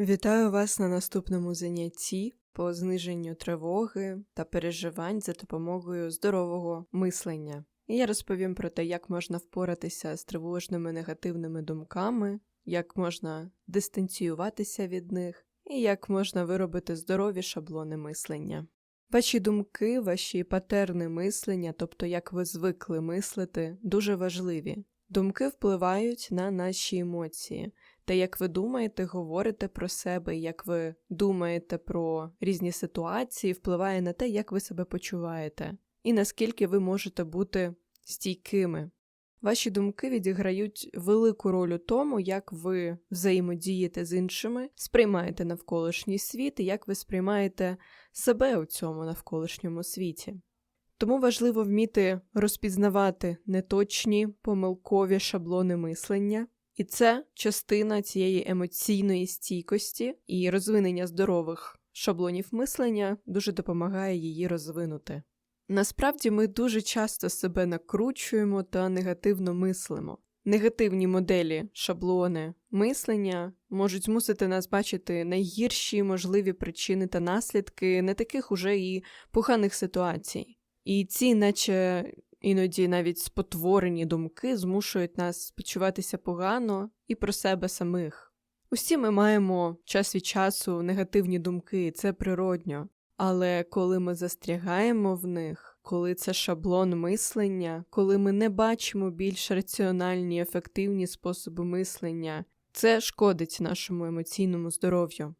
Вітаю вас на наступному занятті по зниженню тривоги та переживань за допомогою здорового мислення. І я розповім про те, як можна впоратися з тривожними негативними думками, як можна дистанціюватися від них, і як можна виробити здорові шаблони мислення. Ваші думки, ваші патерни мислення, тобто як ви звикли мислити, дуже важливі. Думки впливають на наші емоції. Те, як ви думаєте, говорите про себе, як ви думаєте про різні ситуації, впливає на те, як ви себе почуваєте, і наскільки ви можете бути стійкими. Ваші думки відіграють велику роль у тому, як ви взаємодієте з іншими, сприймаєте навколишній світ і як ви сприймаєте себе у цьому навколишньому світі. Тому важливо вміти розпізнавати неточні помилкові шаблони мислення, і це частина цієї емоційної стійкості і розвинення здорових шаблонів мислення дуже допомагає її розвинути. Насправді ми дуже часто себе накручуємо та негативно мислимо. Негативні моделі, шаблони мислення можуть змусити нас бачити найгірші можливі причини та наслідки не таких уже і поганих ситуацій. І ці, наче іноді навіть спотворені думки, змушують нас почуватися погано і про себе самих. Усі ми маємо час від часу негативні думки, це природньо. Але коли ми застрягаємо в них, коли це шаблон мислення, коли ми не бачимо більш раціональні, ефективні способи мислення, це шкодить нашому емоційному здоров'ю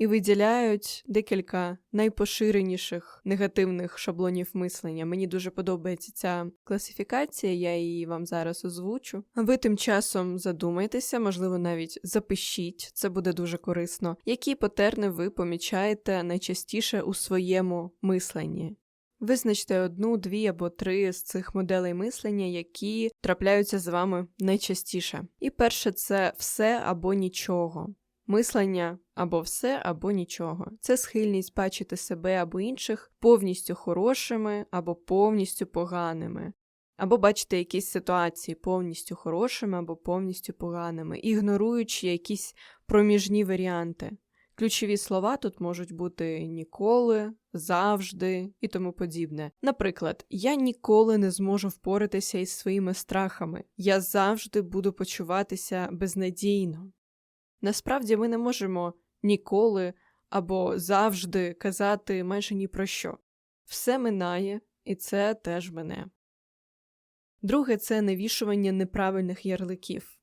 і виділяють декілька найпоширеніших негативних шаблонів мислення. Мені дуже подобається ця класифікація, я її вам зараз озвучу. Ви тим часом задумайтеся, можливо, навіть запишіть, це буде дуже корисно, які патерни ви помічаєте найчастіше у своєму мисленні. Визначте одну, дві або три з цих моделей мислення, які трапляються з вами найчастіше. І перше це все або нічого. Мислення або все, або нічого. Це схильність бачити себе або інших повністю хорошими або повністю поганими, або бачити якісь ситуації повністю хорошими або повністю поганими, ігноруючи якісь проміжні варіанти. Ключові слова тут можуть бути ніколи, завжди і тому подібне. Наприклад, я ніколи не зможу впоратися із своїми страхами, я завжди буду почуватися безнадійно. Насправді ми не можемо ніколи або завжди казати майже ні про що. Все минає, і це теж мене. Друге це навішування неправильних ярликів.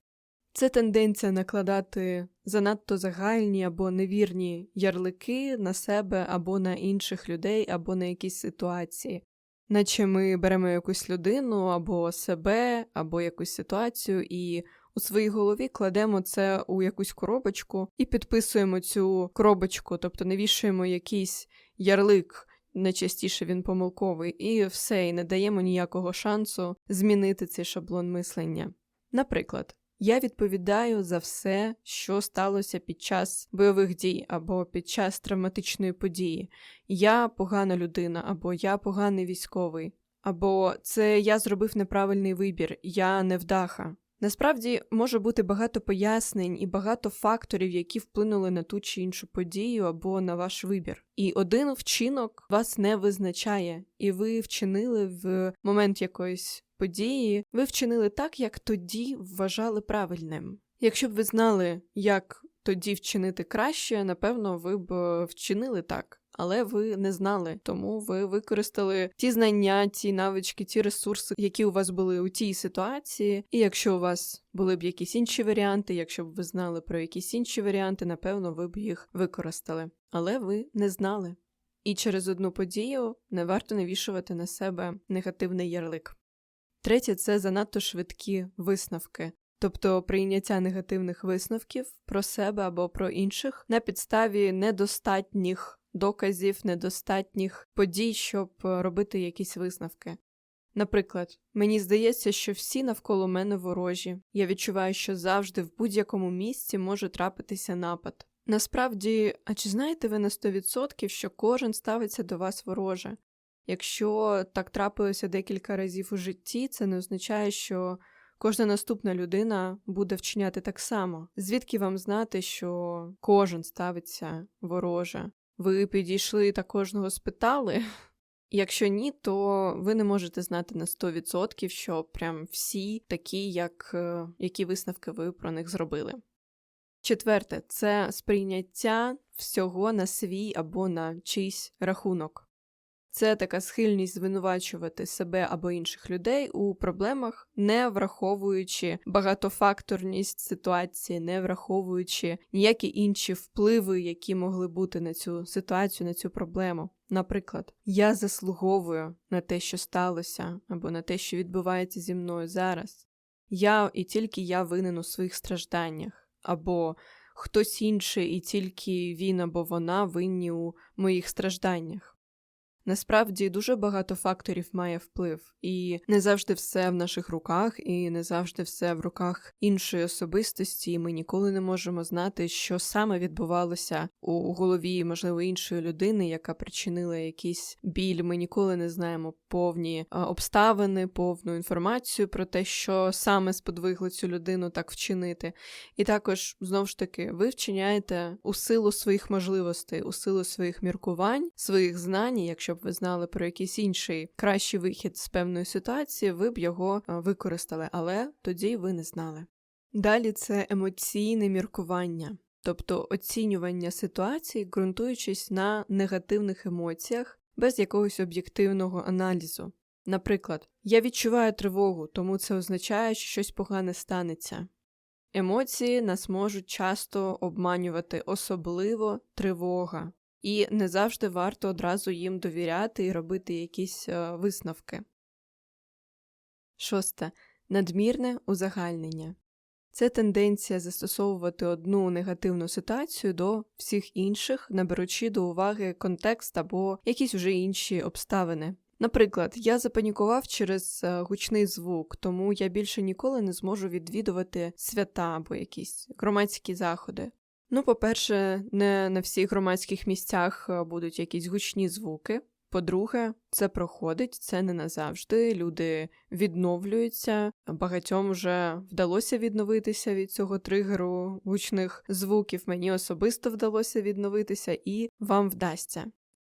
Це тенденція накладати занадто загальні або невірні ярлики на себе або на інших людей, або на якісь ситуації, наче ми беремо якусь людину або себе, або якусь ситуацію і у своїй голові кладемо це у якусь коробочку і підписуємо цю коробочку, тобто навішуємо якийсь ярлик. Найчастіше він помилковий, і все, і не даємо ніякого шансу змінити цей шаблон мислення. Наприклад, я відповідаю за все, що сталося під час бойових дій або під час травматичної події. Я погана людина, або я поганий військовий, або це я зробив неправильний вибір, я невдаха. Насправді може бути багато пояснень і багато факторів, які вплинули на ту чи іншу подію або на ваш вибір. І один вчинок вас не визначає, і ви вчинили в момент якоїсь події, ви вчинили так, як тоді вважали правильним. Якщо б ви знали, як тоді вчинити краще, напевно, ви б вчинили так але ви не знали, тому ви використали ті знання, ті навички, ті ресурси, які у вас були у тій ситуації. І якщо у вас були б якісь інші варіанти, якщо б ви знали про якісь інші варіанти, напевно, ви б їх використали. Але ви не знали. І через одну подію не варто навішувати на себе негативний ярлик. Третє це занадто швидкі висновки. Тобто прийняття негативних висновків про себе або про інших на підставі недостатніх доказів, недостатніх подій, щоб е, робити якісь висновки. Наприклад, мені здається, що всі навколо мене ворожі, я відчуваю, що завжди в будь-якому місці може трапитися напад. Насправді, а чи знаєте ви на 100%, що кожен ставиться до вас вороже? Якщо так трапилося декілька разів у житті, це не означає, що кожна наступна людина буде вчиняти так само. Звідки вам знати, що кожен ставиться вороже? Ви підійшли та кожного спитали? Якщо ні, то ви не можете знати на 100%, що прям всі такі, як е, які висновки ви про них зробили. Четверте це сприйняття всього на свій або на чийсь рахунок. Це така схильність звинувачувати себе або інших людей у проблемах, не враховуючи багатофакторність ситуації, не враховуючи ніякі інші впливи, які могли бути на цю ситуацію, на цю проблему. Наприклад, я заслуговую на те, що сталося, або на те, що відбувається зі мною зараз. Я і тільки я винен у своїх стражданнях, або хтось інший, і тільки він або вона винні у моїх стражданнях. Насправді дуже багато факторів має вплив, і не завжди все в наших руках, і не завжди все в руках іншої особистості. і Ми ніколи не можемо знати, що саме відбувалося у голові, можливо, іншої людини, яка причинила якийсь біль. Ми ніколи не знаємо повні обставини, повну інформацію про те, що саме сподвигло цю людину так вчинити. І також знову ж таки ви вчиняєте у силу своїх можливостей, у силу своїх міркувань, своїх знань, якщо б ви знали про якийсь інший кращий вихід з певної ситуації, ви б його е, використали, але тоді ви не знали. Далі це емоційне міркування, тобто оцінювання ситуації, ґрунтуючись на негативних емоціях без якогось об'єктивного аналізу. Наприклад, я відчуваю тривогу, тому це означає, що щось погане станеться. Емоції нас можуть часто обманювати, особливо тривога і не завжди варто одразу їм довіряти і робити якісь е, висновки. Шосте надмірне узагальнення. Це тенденція застосовувати одну негативну ситуацію до всіх інших, не беручи до уваги контекст або якісь уже інші обставини. Наприклад, я запанікував через е, гучний звук, тому я більше ніколи не зможу відвідувати свята або якісь громадські заходи. Ну, по-перше, не на всіх громадських місцях е, будуть якісь гучні звуки. По-друге, це проходить, це не назавжди. Люди відновлюються. Багатьом вже вдалося відновитися від цього тригеру гучних звуків. Мені особисто вдалося відновитися, і вам вдасться.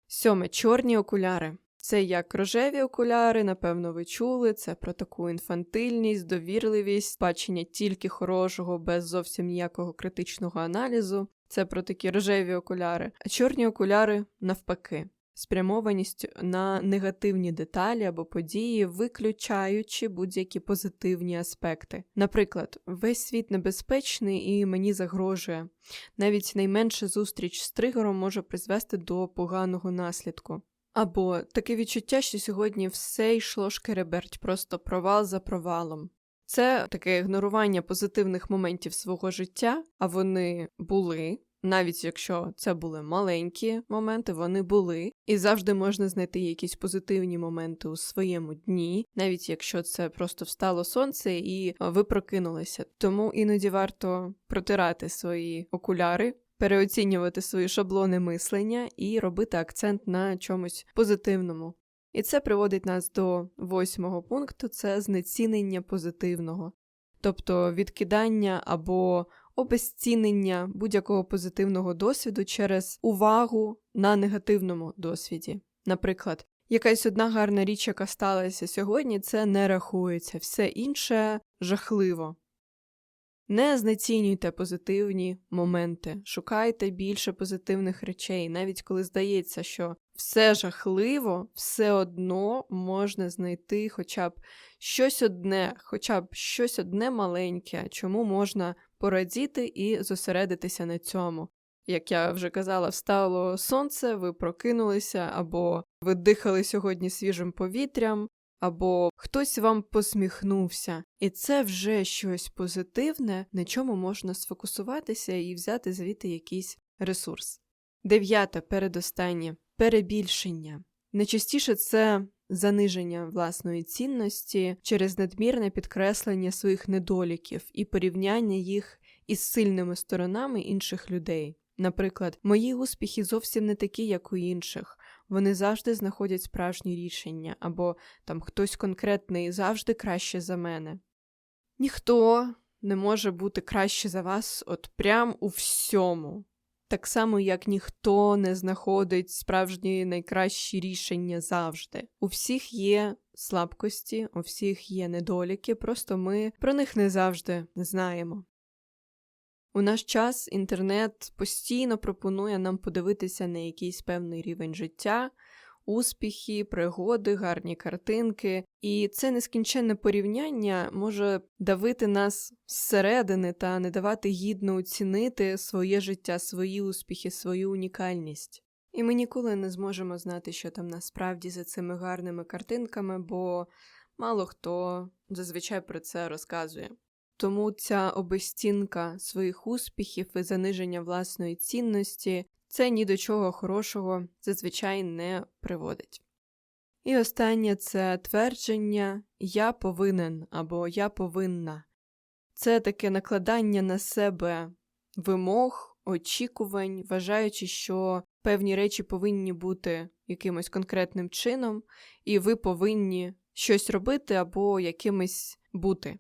Сьоме чорні окуляри. Це як рожеві окуляри, напевно, ви чули, це про таку інфантильність, довірливість, бачення тільки хорошого, без зовсім ніякого критичного аналізу. Це про такі рожеві окуляри, а чорні окуляри навпаки. Спрямованість на негативні деталі або події, виключаючи будь-які позитивні аспекти. Наприклад, весь світ небезпечний і мені загрожує. Навіть найменша зустріч з тригером може призвести до поганого наслідку. Або таке відчуття, що сьогодні все йшло шкереберть, просто провал за провалом. Це таке ігнорування позитивних моментів свого життя, а вони були, навіть якщо це були маленькі моменти, вони були, і завжди можна знайти якісь позитивні моменти у своєму дні, навіть якщо це просто встало сонце і ви прокинулися. Тому іноді варто протирати свої окуляри переоцінювати свої шаблони мислення і робити акцент на чомусь позитивному. І це приводить нас до восьмого пункту це знецінення позитивного, тобто відкидання або обезцінення будь-якого позитивного досвіду через увагу на негативному досвіді. Наприклад, якась одна гарна річ, яка сталася сьогодні, це не рахується, все інше жахливо. Не знецінюйте позитивні моменти, шукайте більше позитивних речей, навіть коли здається, що все жахливо, все одно можна знайти хоча б щось одне, хоча б щось одне маленьке, чому можна порадіти і зосередитися на цьому. Як я вже казала, встало сонце, ви прокинулися або ви дихали сьогодні свіжим повітрям, або хтось вам посміхнувся, і це вже щось позитивне, на чому можна сфокусуватися і взяти звідти якийсь ресурс. Дев'яте передостаннє перебільшення. Найчастіше це заниження власної цінності через надмірне підкреслення своїх недоліків і порівняння їх із сильними сторонами інших людей. Наприклад, мої успіхи зовсім не такі, як у інших, вони завжди знаходять справжні рішення, або там хтось конкретний завжди краще за мене. Ніхто не може бути краще за вас, от прям у всьому. Так само, як ніхто не знаходить справжні найкращі рішення завжди. У всіх є слабкості, у всіх є недоліки, просто ми про них не завжди знаємо. У наш час інтернет постійно пропонує нам подивитися на якийсь певний рівень життя, успіхи, пригоди, гарні картинки, і це нескінченне порівняння може давити нас зсередини та не давати гідно оцінити своє життя, свої успіхи, свою унікальність. І ми ніколи не зможемо знати, що там насправді за цими гарними картинками, бо мало хто зазвичай про це розказує. Тому ця обезцінка своїх успіхів і заниження власної цінності це ні до чого хорошого зазвичай не приводить. І останнє це твердження я повинен або я повинна. Це таке накладання на себе вимог, очікувань, вважаючи, що певні речі повинні бути якимось конкретним чином, і ви повинні щось робити або якимось бути.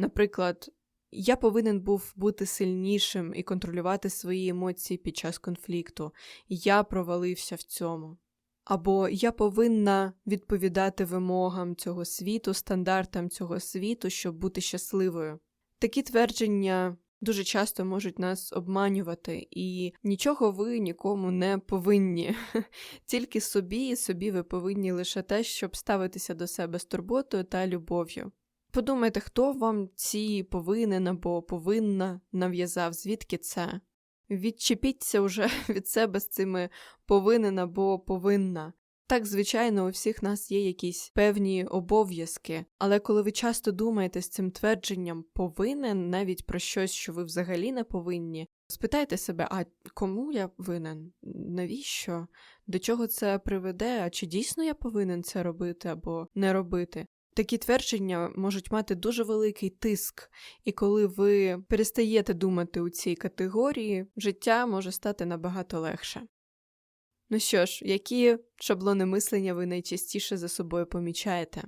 Наприклад, я повинен був бути сильнішим і контролювати свої емоції під час конфлікту, я провалився в цьому. Або я повинна відповідати вимогам цього світу, стандартам цього світу, щоб бути щасливою. Такі твердження дуже часто можуть нас обманювати, і нічого ви нікому не повинні. Тільки собі і собі ви повинні лише те, щоб ставитися до себе з турботою та любов'ю. Подумайте, хто вам ці повинен або повинна нав'язав, звідки це? Відчепіться вже від себе з цими повинен або повинна. Так, звичайно, у всіх нас є якісь певні обов'язки, але коли ви часто думаєте з цим твердженням повинен навіть про щось, що ви взагалі не повинні, спитайте себе, а кому я винен? Навіщо? До чого це приведе? А чи дійсно я повинен це робити або не робити? Такі твердження можуть мати дуже великий тиск, і коли ви перестаєте думати у цій категорії, життя може стати набагато легше. Ну що ж, які шаблони мислення ви найчастіше за собою помічаєте?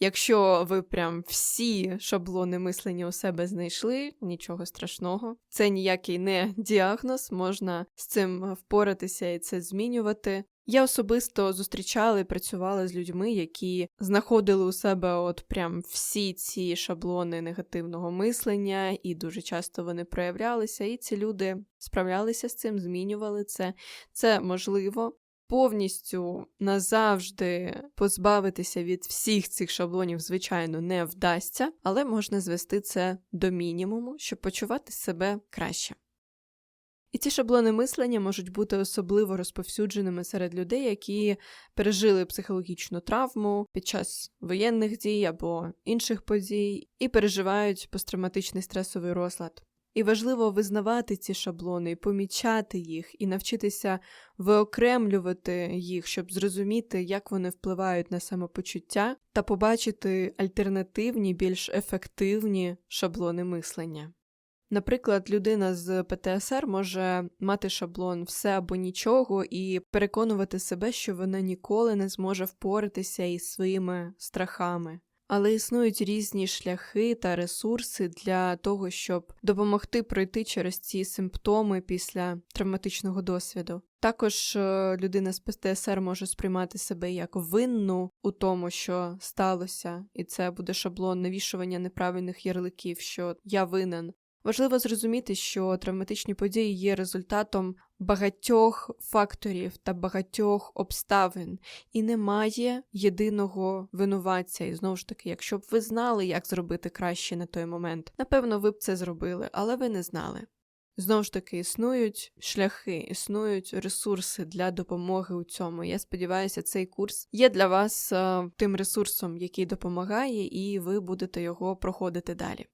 Якщо ви прям всі шаблони мислення у себе знайшли, нічого страшного, це ніякий не діагноз, можна з цим впоратися і це змінювати. Я особисто зустрічала і працювала з людьми, які знаходили у себе от прям всі ці шаблони негативного мислення, і дуже часто вони проявлялися, і ці люди справлялися з цим, змінювали це. Це можливо. Повністю назавжди позбавитися від всіх цих шаблонів, звичайно, не вдасться, але можна звести це до мінімуму, щоб почувати себе краще. І ці шаблони мислення можуть бути особливо розповсюдженими серед людей, які пережили психологічну травму під час воєнних дій або інших подій, і переживають посттравматичний стресовий розлад. І важливо визнавати ці шаблони, помічати їх, і навчитися виокремлювати їх, щоб зрозуміти, як вони впливають на самопочуття, та побачити альтернативні, більш ефективні шаблони мислення. Наприклад, людина з ПТСР може мати шаблон все або нічого і переконувати себе, що вона ніколи не зможе впоратися із своїми страхами. Але існують різні шляхи та ресурси для того, щоб допомогти пройти через ці симптоми після травматичного досвіду. Також е, людина з ПТСР може сприймати себе як винну у тому, що сталося, і це буде шаблон навішування неправильних ярликів, що я винен. Важливо зрозуміти, що травматичні події є результатом багатьох факторів та багатьох обставин, і немає єдиного винуватця. І знову ж таки, якщо б ви знали, як зробити краще на той момент, напевно, ви б це зробили, але ви не знали. Знову ж таки, існують шляхи, існують ресурси для допомоги у цьому. Я сподіваюся, цей курс є для вас а, тим ресурсом, який допомагає, і ви будете його проходити далі.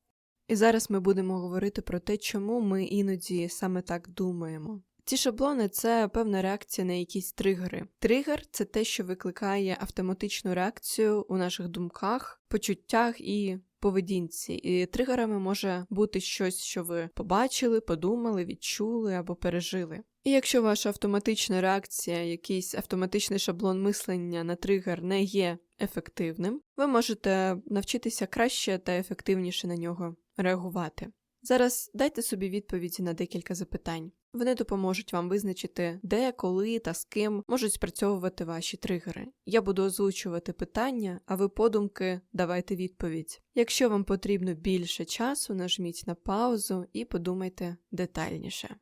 І зараз ми будемо говорити про те, чому ми іноді саме так думаємо. Ці шаблони це певна реакція на якісь тригери. Тригер це те, що викликає автоматичну реакцію у наших думках, почуттях і поведінці, і тригерами може бути щось, що ви побачили, подумали, відчули або пережили. І якщо ваша автоматична реакція, якийсь автоматичний шаблон мислення на тригер не є ефективним, ви можете навчитися краще та ефективніше на нього реагувати. Зараз дайте собі відповіді на декілька запитань. Вони допоможуть вам визначити, де, коли та з ким можуть спрацьовувати ваші тригери. Я буду озвучувати питання, а ви подумки давайте відповідь. Якщо вам потрібно більше часу, нажміть на паузу і подумайте детальніше.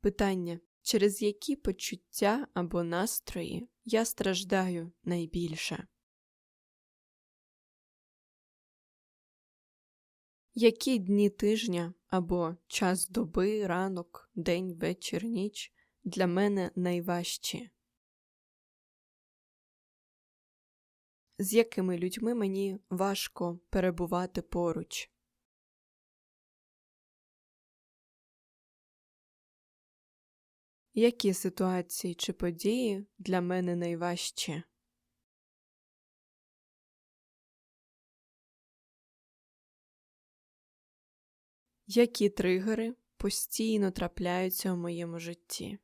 Питання: через які почуття або настрої я страждаю найбільше? Які дні тижня або час доби, ранок, день, вечір, ніч для мене найважчі? З якими людьми мені важко перебувати поруч? Які ситуації чи події для мене найважчі? Які тригери постійно трапляються у моєму житті?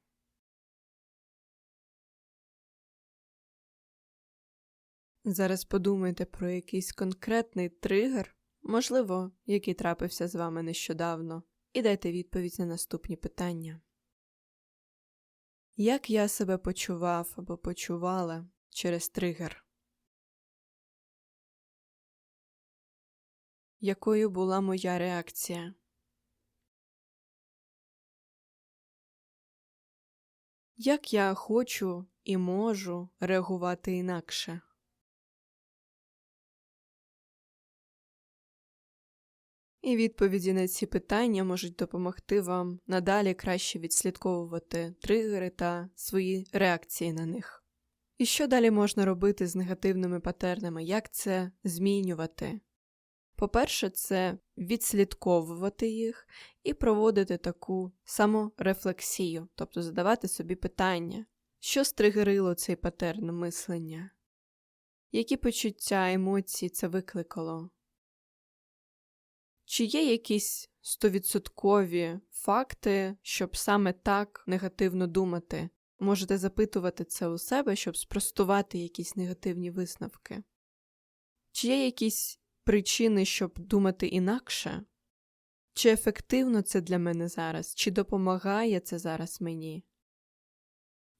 Зараз подумайте про якийсь конкретний тригер, можливо, який трапився з вами нещодавно, і дайте відповідь на наступні питання. Як я себе почував або почувала через тригер? Якою була моя реакція? Як я хочу і можу реагувати інакше? І відповіді на ці питання можуть допомогти вам надалі краще відслідковувати тригери та свої реакції на них. І що далі можна робити з негативними патернами, як це змінювати? По-перше, це відслідковувати їх і проводити таку саморефлексію, тобто задавати собі питання, що стригерило цей патерн мислення, які почуття, емоції це викликало, чи є якісь стовідсоткові факти, щоб саме так негативно думати? Можете запитувати це у себе, щоб спростувати якісь негативні висновки. Чи є якісь причини, щоб думати інакше? Чи ефективно це для мене зараз, чи допомагає це зараз мені?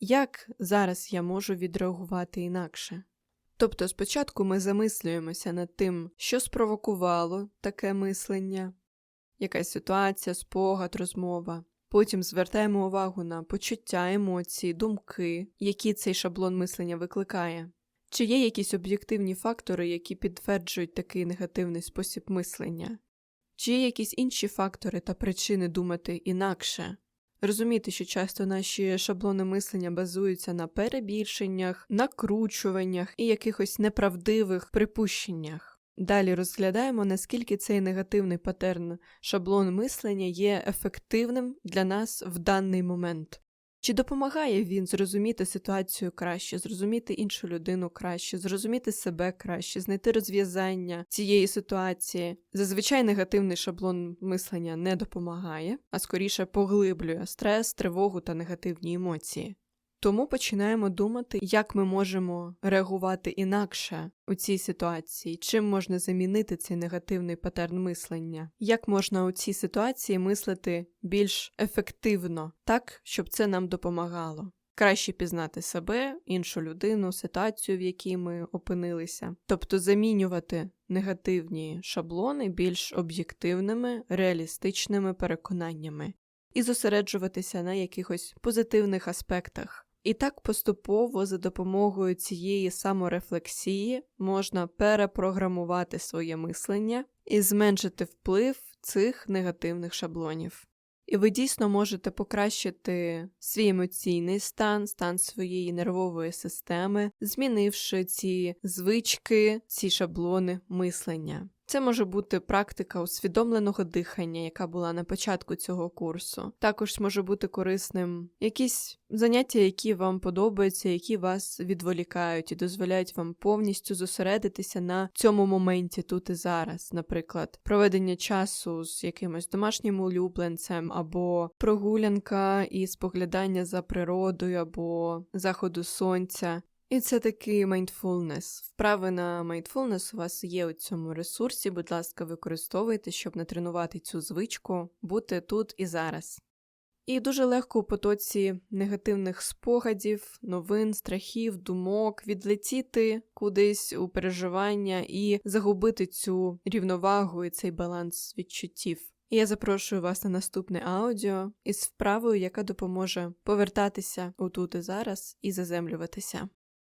Як зараз я можу відреагувати інакше? Тобто спочатку ми замислюємося над тим, що спровокувало таке мислення, якась ситуація, спогад, розмова. Потім звертаємо увагу на почуття, емоції, думки, які цей шаблон мислення викликає. Чи є якісь об'єктивні фактори, які підтверджують такий негативний спосіб мислення? Чи є якісь інші фактори та причини думати інакше? Розуміти, що часто наші шаблони мислення базуються на перебільшеннях, накручуваннях і якихось неправдивих припущеннях. Далі розглядаємо, наскільки цей негативний патерн шаблон мислення є ефективним для нас в даний момент. Чи допомагає він зрозуміти ситуацію краще, зрозуміти іншу людину краще, зрозуміти себе краще, знайти розв'язання цієї ситуації? Зазвичай негативний шаблон мислення не допомагає, а скоріше поглиблює стрес, тривогу та негативні емоції. Тому починаємо думати, як ми можемо реагувати інакше у цій ситуації, чим можна замінити цей негативний патерн мислення, як можна у цій ситуації мислити більш ефективно, так, щоб це нам допомагало. Краще пізнати себе, іншу людину, ситуацію, в якій ми опинилися, тобто замінювати негативні шаблони більш об'єктивними, реалістичними переконаннями і зосереджуватися на якихось позитивних аспектах. І так поступово за допомогою цієї саморефлексії можна перепрограмувати своє мислення і зменшити вплив цих негативних шаблонів. І ви дійсно можете покращити свій емоційний стан, стан своєї нервової системи, змінивши ці звички, ці шаблони мислення. Це може бути практика усвідомленого дихання, яка була на початку цього курсу. Також може бути корисним якісь заняття, які вам подобаються, які вас відволікають і дозволяють вам повністю зосередитися на цьому моменті тут і зараз. Наприклад, проведення часу з якимось домашнім улюбленцем, або прогулянка і споглядання за природою, або заходу сонця. І це такий mindfulness. Вправи на mindfulness у вас є у цьому ресурсі. Будь ласка, використовуйте, щоб натренувати цю звичку, бути тут і зараз. І дуже легко у потоці негативних спогадів, новин, страхів, думок відлетіти кудись у переживання і загубити цю рівновагу і цей баланс відчуттів. І я запрошую вас на наступне аудіо із вправою, яка допоможе повертатися у тут і зараз і заземлюватися.